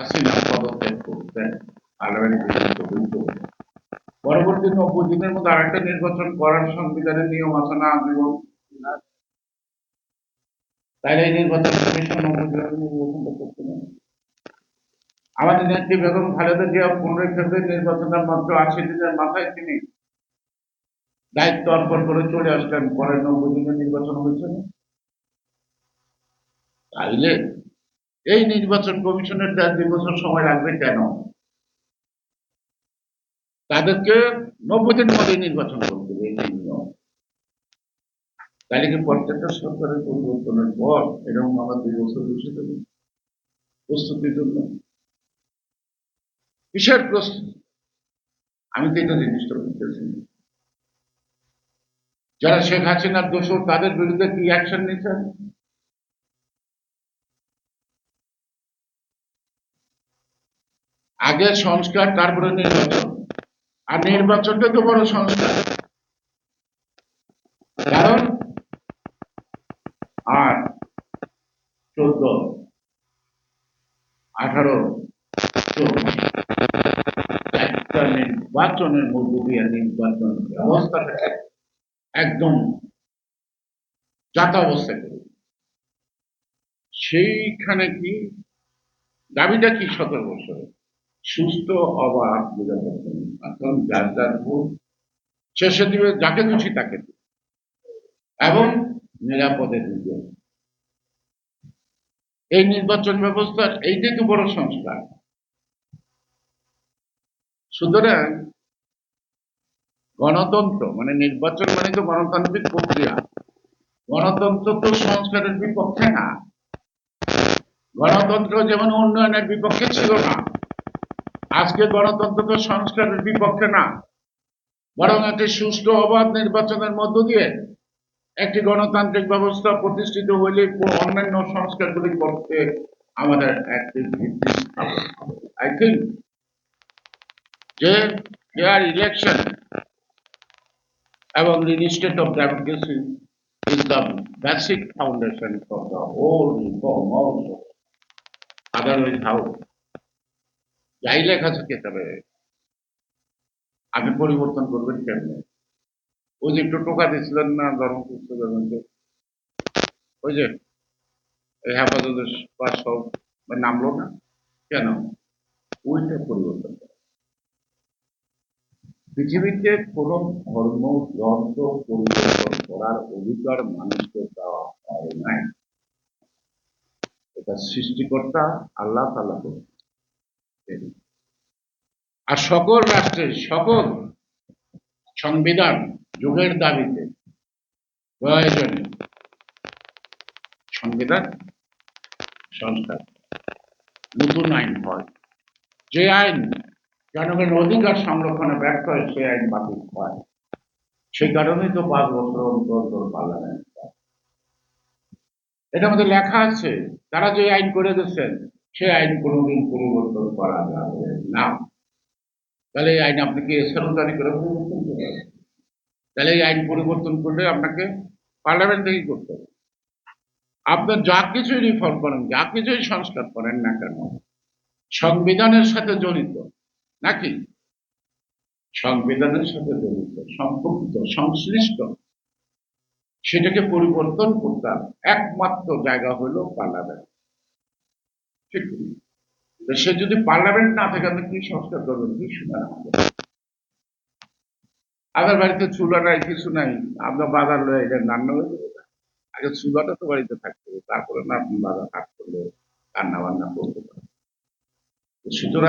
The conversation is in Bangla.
হাসিনা পদত্যাগ করতেন পরবর্তী নব্বই মধ্যে আরেকটা নির্বাচন করার সংবিধানের নিয়ম আছে না? তাইলে এই নির্বাচন কমিশন আমাদের নেত্রী বেগম খালেদা জিয়া পনেরোই ফেব্রুয়ারি নির্বাচনের মাত্র আশি দিনের মাথায় তিনি দায়িত্ব অর্পণ করে চলে আসলেন। পরের নব্বই দিনের নির্বাচন হয়েছে তাইলে এই নির্বাচন কমিশনের দেড় দুই বছর সময় লাগবে কেন? তাদেরকে নব্বই দিন মধ্যে নির্বাচন করতে হবে, এই নিয়ম। তাহলে কি প্রত্যেকটা সরকারের পরিবর্তনের পর এরকম আমরা দুই বছর বসে দেবো প্রস্তুতির জন্য। কিসের প্রস্তুতি? আমি তো এটা জিনিসটা বুঝতেছি যারা শেখ হাসিনার দোষর, তাদের বিরুদ্ধে কি অ্যাকশন নিচ্ছেন আগে সংস্কার, তারপরে নির্বাচন। আর নির্বাচনটা তো বড় সংস্কার। কারণ আর চোদ্দ, আঠারো একটা নির্বাচনের মধ্য দিয়ে নির্বাচন ব্যবস্থাটা একদম যাতা অবস্থা করে সেইখানে কি, দাবিটা কি সতেরো বছরে সুস্থ অবাধ নিরাপত্তা নির্বাচন যার যার ভোট শেষে দিবে, যাকে খুশি তাকে এবং নিরাপদে দিবে। এই নির্বাচন ব্যবস্থার এইটাই তো বড় সংস্কার। সুতরাং গণতন্ত্র মানে নির্বাচন মানে তো গণতান্ত্রিক প্রক্রিয়া। গণতন্ত্র তো সংস্কারের বিপক্ষে না। গণতন্ত্র যেমন উন্নয়নের বিপক্ষে ছিল না আজকে গণতন্ত্র তো সংস্কারের বিপক্ষে না বরং একটি সুষ্ঠু অবাধ নির্বাচনের মধ্য দিয়ে একটি গণতান্ত্রিক ব্যবস্থা প্রতিষ্ঠিত হইলে অন্যান্য সংস্কারগুলি করতে আমাদের একটি ভিত্তি আই থিঙ্ক যে ফেয়ার ইলেকশন এবং রিলিস্টেট of democracy is the basic foundation for the whole reform also. Otherwise, how? যাই লেখা থাকে তবে আপনি পরিবর্তন করবেন কেমনে? ওই যে একটু টোকা দিয়েছিলেন না ধর্মপুত্র ধর্মকে? ওই যে হেফাজতের সব মানে নামলো না? কেন? ওইটা পরিবর্তন করে পৃথিবীতে কোন ধর্ম, গ্রন্থ, পরিবর্তন করার অধিকার মানুষকে দেওয়া হয় নাই। এটা সৃষ্টিকর্তা আল্লাহ তালা আর সকল রাষ্ট্রের সকল সংবিধান যুগের দাবিতে প্রয়োজনে সংবিধান, সংস্কার, নতুন আইন হয়। যে আইন জনগণের অধিকার সংরক্ষণে ব্যর্থ হয়, সেই আইন বাতিল হয়। সেই কারণেই তো পাঁচ বছর অন্তর অন্তর পার্লামেন্ট। এটা আমাদের লেখা আছে। তারা যে আইন করে দিচ্ছেন সেই আইন কোনোদিন পরিবর্তন করা যাবে না। তাহলে এই আইন আপনাকে জারি করে পরিবর্তন করবেন তাহলে এই আইন পরিবর্তন করলে আপনাকে পার্লামেন্ট থেকেই করতে হবে। আপনার যা কিছুই রিফর্ম করেন, যা কিছুই সংস্কার করেন না কেন, সংবিধানের সাথে জড়িত নাকি? সংবিধানের সাথে জড়িত, সম্পর্কিত, সংশ্লিষ্ট, সেটাকে পরিবর্তন করতাম একমাত্র জায়গা হলো পার্লামেন্ট। ঠিক সে যদি পার্লামেন্ট না থাকে, আপনি কি সংস্কার করবেন? কি শোনার আমাদের বাড়িতে চুলা নাই, কিছু নাই আপনার বাজার লয়ে এটা রান্না হয়ে যাবে। আগে চুলাটা তো বাড়িতে থাকতে হবে, তারপরে না আপনি বাজার কাজ করলে রান্না বান্না করতে পারেন সুতরাং